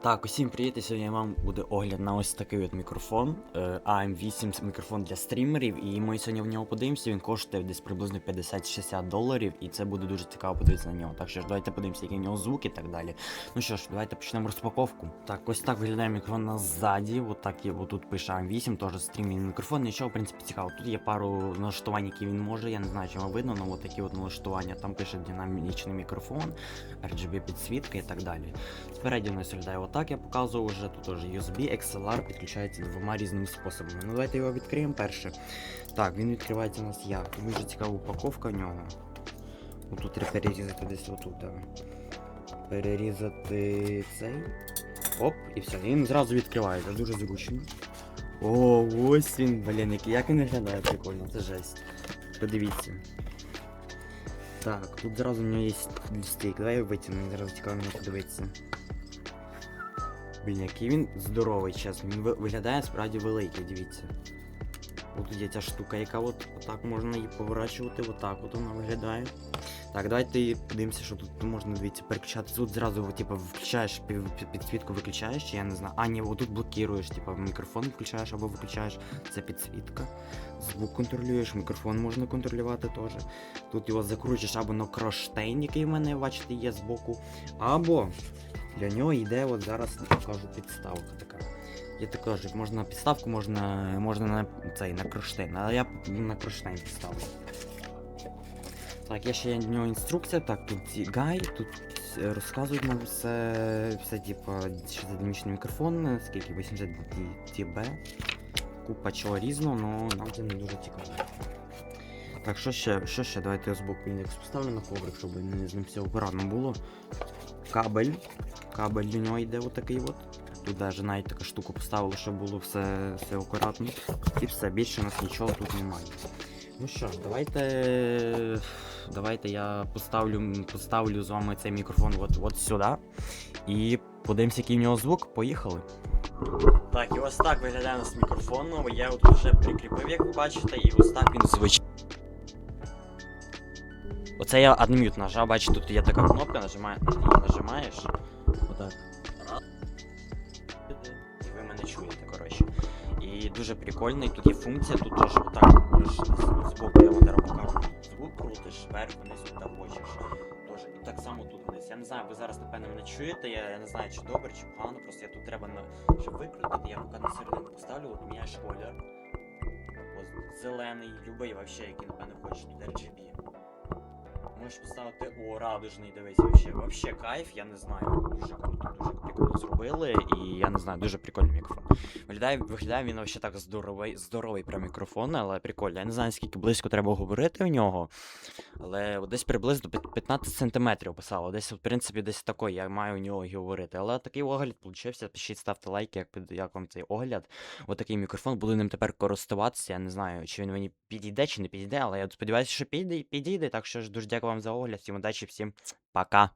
Так, усім привіт, і сьогодні вам буде огляд на ось такий от мікрофон. е, AM8 мікрофон для стрімерів, і ми сьогодні в нього подивимося, він коштує десь приблизно 50-60 доларів, і це буде дуже цікаво подивитися на нього. Так що ж, давайте подивимося, який в нього звук і так далі. Ну що ж, давайте почнемо розпаковку. Так, ось так виглядає мікрофон на ззаді. От так є, тут пише AM8, теж стрімінг мікрофон. Нічого, в принципі, цікаво. Тут є пару налаштувань, які він може. Я не знаю, чи вам видно, але от такі от налаштування. Там пише динамічний мікрофон, RGB підсвітка і так далі. Спереді нас виглядає отак, я показував вже. Тут теж USB, XLR підключається двома різними способами. Ну давайте його відкриємо перше. Так, він відкривається у нас як. Дуже цікава упаковка в нього. Ну, Тут треба перерізати десь отут. Да. Перерізати цей. Оп, і все. Він зразу відкривається, дуже зручно. О, ось він, блін, як він виглядає прикольно, це жесть. Подивіться. Так, тут зразу у нього є стейк. Давай його витягнемо, зараз цікаво мені подивитися. Блін, який він здоровий, чесно. Він виглядає справді великий, дивіться. От є ця штука, яка от отак можна її поворачувати, отак от вона виглядає. Так, давайте подивимося, що тут можна дивіться, переключати. Тут зразу, типу, включаєш пі- пі- підсвітку, виключаєш, я не знаю. А, ні, отут блокуєш, типу, мікрофон включаєш або виключаєш. Це підсвітка. Звук контролюєш, мікрофон можна контролювати теж. Тут його закручуєш або на кронштейн, який в мене, бачите, є збоку, або для нього йде от зараз покажу підставка така. Є також, можна підставку, можна, можна на цей на кронштейн, але я на кронштейн підставлю. Так, є ще в нього інструкція, так, тут гай, тут е, розказують нам все, все типу, що це динамічний мікрофон, е, скільки 80 dB, купа чого різного, але нам це не дуже цікаво. Так, що ще, що ще? Давайте я збоку індекс поставлю на коврик, щоб не з ним все акуратно було. Кабель. Кабель до нього йде отакий от. Тут навіть навіть така штука поставила, щоб було все, все акуратно. І все, більше у нас нічого тут немає. Ну що давайте. Давайте я поставлю, поставлю з вами цей мікрофон от, от сюди. І подивимося, який в нього звук. Поїхали. Так, і ось так виглядає у нас мікрофон. Я його вже прикріпив, як ви бачите, і ось так він звучить. Оце я адмют нажав, бачите, тут є така кнопка, нажимає, нажимаєш. Отак. І ви мене чуєте, коротше. І дуже прикольно, і тут є функція, тут теж отак з- збоку я зараз покажу. Звук крутиш, вверх, вниз, куди хочеш. Тож, і так само тут вниз. Я не знаю, ви зараз напевно мене чуєте, я, я не знаю, чи добре, чи погано, просто я тут треба на, щоб викрутити, я поки на середину поставлю, от міняєш колір. Ось зелений, любий вообще, який напевно хочеш, тут RGB. Можеш поставити о, радужний, дивись, вообще, вообще кайф, я не знаю. Дуже круто, дуже прикольно зробили, і я не знаю, дуже прикольний мікрофон. Виглядає, виглядає він вообще так здоровий, здоровий прям мікрофон, але прикольно. Я не знаю, скільки близько треба говорити в нього. Але десь приблизно 15 сантиметрів писало. Десь, в принципі, десь такий я маю у нього говорити. Але такий огляд получився. Пишіть, ставте лайки, як, як вам цей огляд. Отакий мікрофон, буду ним тепер користуватися. Я не знаю, чи він мені підійде, чи не підійде, але я сподіваюся, що підійде, підійде. Так що ж дуже дякую вам за огляд. Всім удачі, всім пока.